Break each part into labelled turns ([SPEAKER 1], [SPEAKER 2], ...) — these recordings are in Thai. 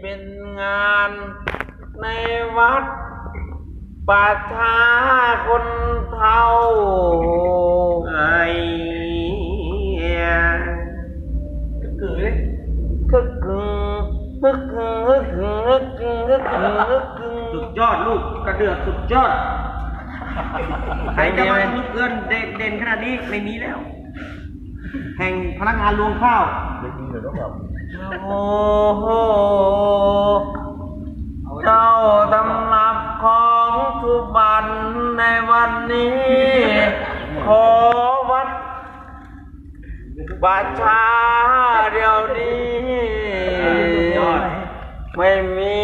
[SPEAKER 1] เป็นงานในวัดประชาคนเท่าไอ้คือเลยคึกคึงคึกคึงคึกคึงคึกคึงคึกคึงคึกคึง
[SPEAKER 2] สุดยอดลูกกระเดือกสุดยอดใครจะมาลุกเกินเด่นขนาดนี้ไม่มีแล้ว แห่งพนักงานรวงข้าว
[SPEAKER 1] โอ้โห ในวันนี้ ขอวัดประชาเดี๋ยวนี้
[SPEAKER 2] ยอด
[SPEAKER 1] ไม่มี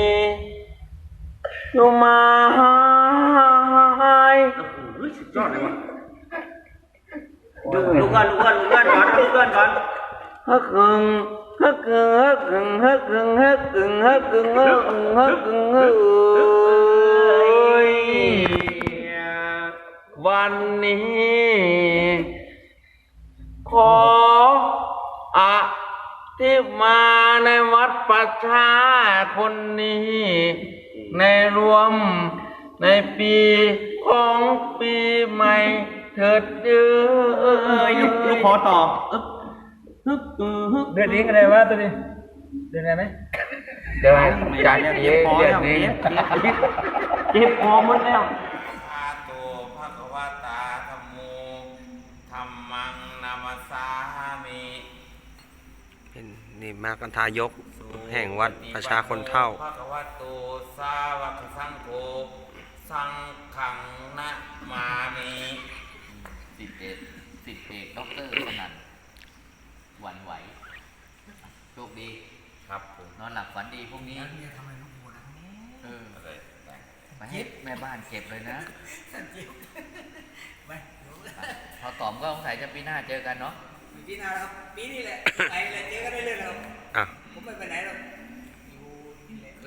[SPEAKER 1] หนูมาหาย
[SPEAKER 2] โอ้โหสุดยอดเลยว่ะลุกลุกก่อนลุกก่อนลุกก่อนก่อนลุกก่อนก่อน
[SPEAKER 1] ฮึกกึ่งฮึกกึ่งฮึกกึ่งฮึกกึ่งฮึกกึ่งฮึกกึ่งฮึกกึ่งฮึกกึ่งฮึกเอ้ย วันนี้ ขออะที่มาในวัดประชาคนนี้ ในรวมในปีของปีใหม่เถิดเด้อ
[SPEAKER 2] เอ้ยลูกลูกขอต่ออึ๊บฮึบอือฮึบ
[SPEAKER 3] เดือนนี้กันเลยวะตัวนี้เดือนไหนไหม
[SPEAKER 1] เดี๋ยวจัด
[SPEAKER 2] เจ็
[SPEAKER 1] เย็
[SPEAKER 2] บ
[SPEAKER 1] น
[SPEAKER 2] คอ
[SPEAKER 1] เย็
[SPEAKER 2] แล้
[SPEAKER 1] น
[SPEAKER 2] ว
[SPEAKER 1] นี้
[SPEAKER 2] เจ็บเจ็บเจ็บคอหมดแล้ว
[SPEAKER 4] นี่มากันทายกแห่งวัดประชาคนเท่า
[SPEAKER 1] ภะคะวะโตสาวกสังโฆสังฆังนะมามิ
[SPEAKER 5] สิบเอกสิบเอกด็อกเตอร์สนั่นหวั่นไหวโชคดี
[SPEAKER 1] ครับผม
[SPEAKER 5] นอนหลับฝันดีพรุ่งนี้เออไปให้แม่บ้านเก็บเลยนะพอตอมก็สงสัยจะปีหน้าเจอกันเนาะ
[SPEAKER 3] ปีหน้าครับปีนี้แหละไปเลยเจอกันได้เลยครับ
[SPEAKER 4] อะ
[SPEAKER 3] ผมไม่ไปไหนหรอก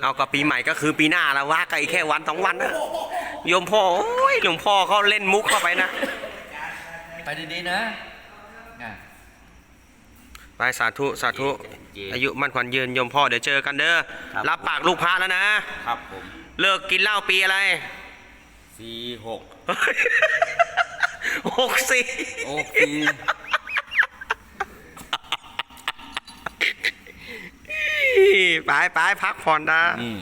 [SPEAKER 4] เอาก็ปีใหม่ก็คือปีหน้าแล้วว่าก็อีกแค่วันสองวันนะโยมพ่อโอ้ยหลวงพ่อเขาเล่นมุกเข้าไปนะ
[SPEAKER 5] ไปดีๆนะอะ
[SPEAKER 4] ไปสาธุสาธุอายุมั่นขวัญยืนโยมพ่อเดี๋ยวเจอกันเด้อรับปากลูกพระแล้วนะ
[SPEAKER 1] ครับผม
[SPEAKER 4] เลิกกินเหล้าปีอะไร
[SPEAKER 1] สี่หก
[SPEAKER 4] หกสี่
[SPEAKER 1] โอเค
[SPEAKER 4] ไปไปพักผ่อนนะ
[SPEAKER 1] นี่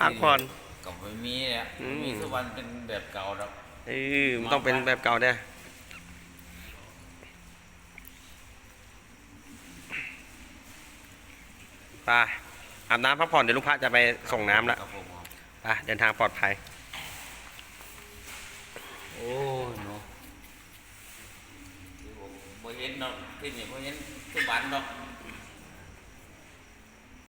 [SPEAKER 4] พักผ่อน
[SPEAKER 1] ก็ไม่มีอะ
[SPEAKER 4] อืม
[SPEAKER 1] มีสุวรรณเป็นแบบเก่าแล้ว
[SPEAKER 4] เออมันต้องเป็นแบบเก่าเด้อไปอาบน้ำพักผ่อนเดี๋ยวลูกพระจะไปส่งน้ำแล้ว
[SPEAKER 1] ครับผมครับ
[SPEAKER 4] ไปเดินทางปลอดภัย
[SPEAKER 1] โอ้ยเนาะที่ผมบ่เห็นเนาะที่นี่บ่เห็นสุวรรณเนาะ